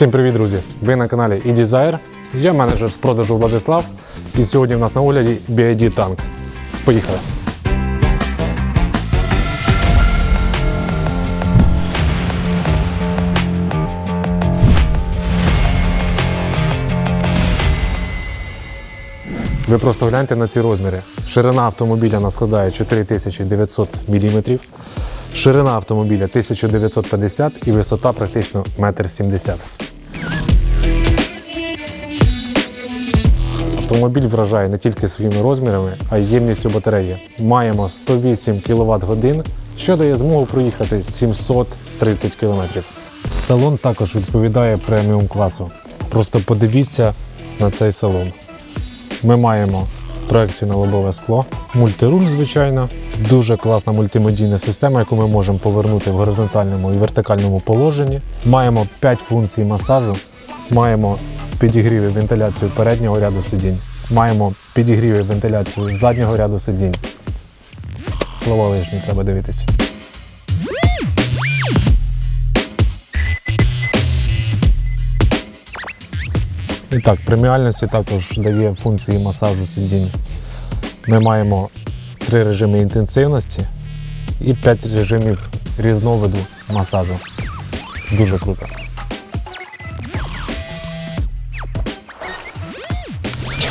Всім привіт, друзі! Ви на каналі eDesire. Я менеджер з продажу Владислав. І сьогодні в нас на огляді BID танк. Поїхали! Ви просто гляньте на ці розміри. Ширина автомобіля нас складає 4900 мм, ширина автомобіля 1950 і висота практично 1,70 м. Автомобіль вражає не тільки своїми розмірами, а й ємністю батареї. Маємо 108 кВт годин, що дає змогу проїхати 730 км. Салон також відповідає преміум класу. Просто подивіться на цей салон. Ми маємо проекцію на лобове скло, мультируль, звичайно, дуже класна мультимедійна система, яку ми можемо повернути в горизонтальному і вертикальному положенні. Маємо 5 функцій масажу, маємо підігрів вентиляцію переднього ряду сидінь, маємо підігрів вентиляцію заднього ряду сидінь. Слова лишні, треба дивитися. І так, преміальності також дає функції масажу сидінь. Ми маємо три режими інтенсивності і п'ять режимів різновиду масажу. Дуже круто.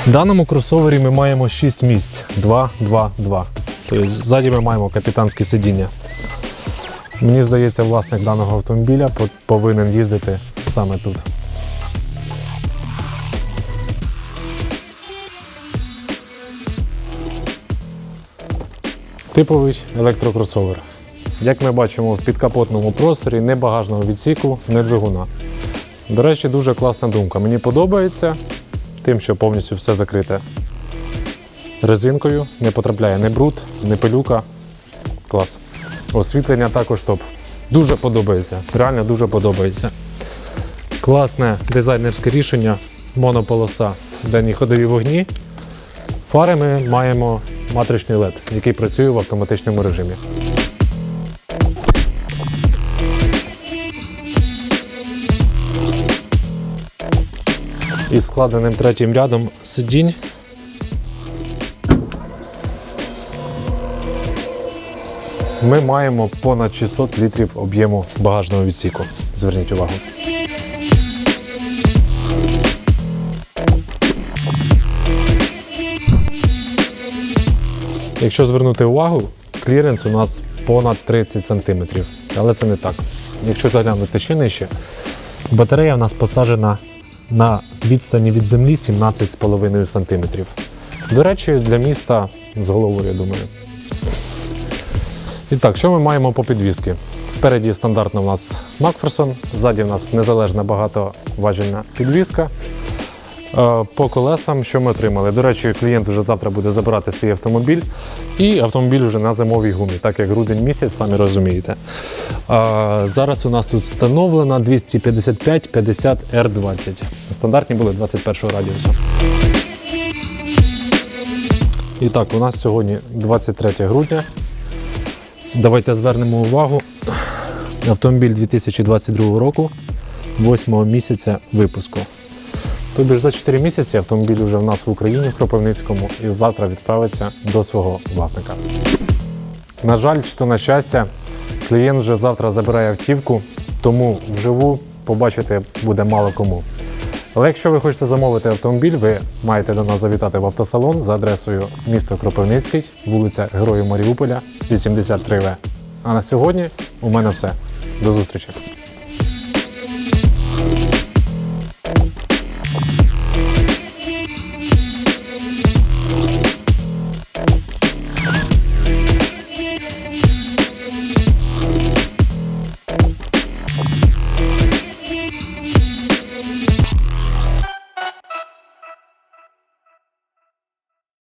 В даному кросовері ми маємо 6 місць 2, 2, 2. Тобто ззаді ми маємо капітанське сидіння. Мені здається, власник даного автомобіля повинен їздити саме тут. Типовий електрокросовер. Як ми бачимо в підкапотному просторі, не багажного відсіку, не двигуна. До речі, дуже класна думка. Мені подобається тим, що повністю все закрите резинкою, не потрапляє ні бруд, ні пилюка. Клас. Освітлення також топ. Дуже подобається. Реально дуже подобається. Класне дизайнерське рішення, монополоса, денні ходові вогні. Фари ми маємо матричний LED, який працює в автоматичному режимі. Із складеним третім рядом сидінь. Ми маємо понад 600 літрів об'єму багажного відсіку. Зверніть увагу. Якщо звернути увагу, кліренс у нас понад 30 см. Але це не так. Якщо заглянути ще нижче, батарея у нас посаджена на відстані від землі 17,5 см. До речі, для міста з головою, я думаю. І так, що ми маємо по підвізки? Спереді стандартно у нас Макферсон, ззаді у нас незалежна багатоважільна підвізка. Е, По колесам, що ми отримали? До речі, клієнт вже завтра буде забирати свій автомобіль, і автомобіль вже на зимовій гумі, так як грудень місяць, самі розумієте. Е, Зараз у нас тут встановлена 255-50 R20. Стандартні були 21 радіусу. І так, у нас сьогодні 23 грудня. Давайте звернемо увагу. Автомобіль 2022 року, 8 місяця випуску. Тобі ж за 4 місяці автомобіль вже в нас в Україні, в Кропивницькому, і завтра відправиться до свого власника. На жаль, чи то на щастя, клієнт вже завтра забирає автівку, тому вживу побачити буде мало кому. Але якщо ви хочете замовити автомобіль, ви маєте до нас завітати в автосалон за адресою місто Кропивницький, вулиця Героїв Маріуполя, 83В. А на сьогодні у мене все. До зустрічі!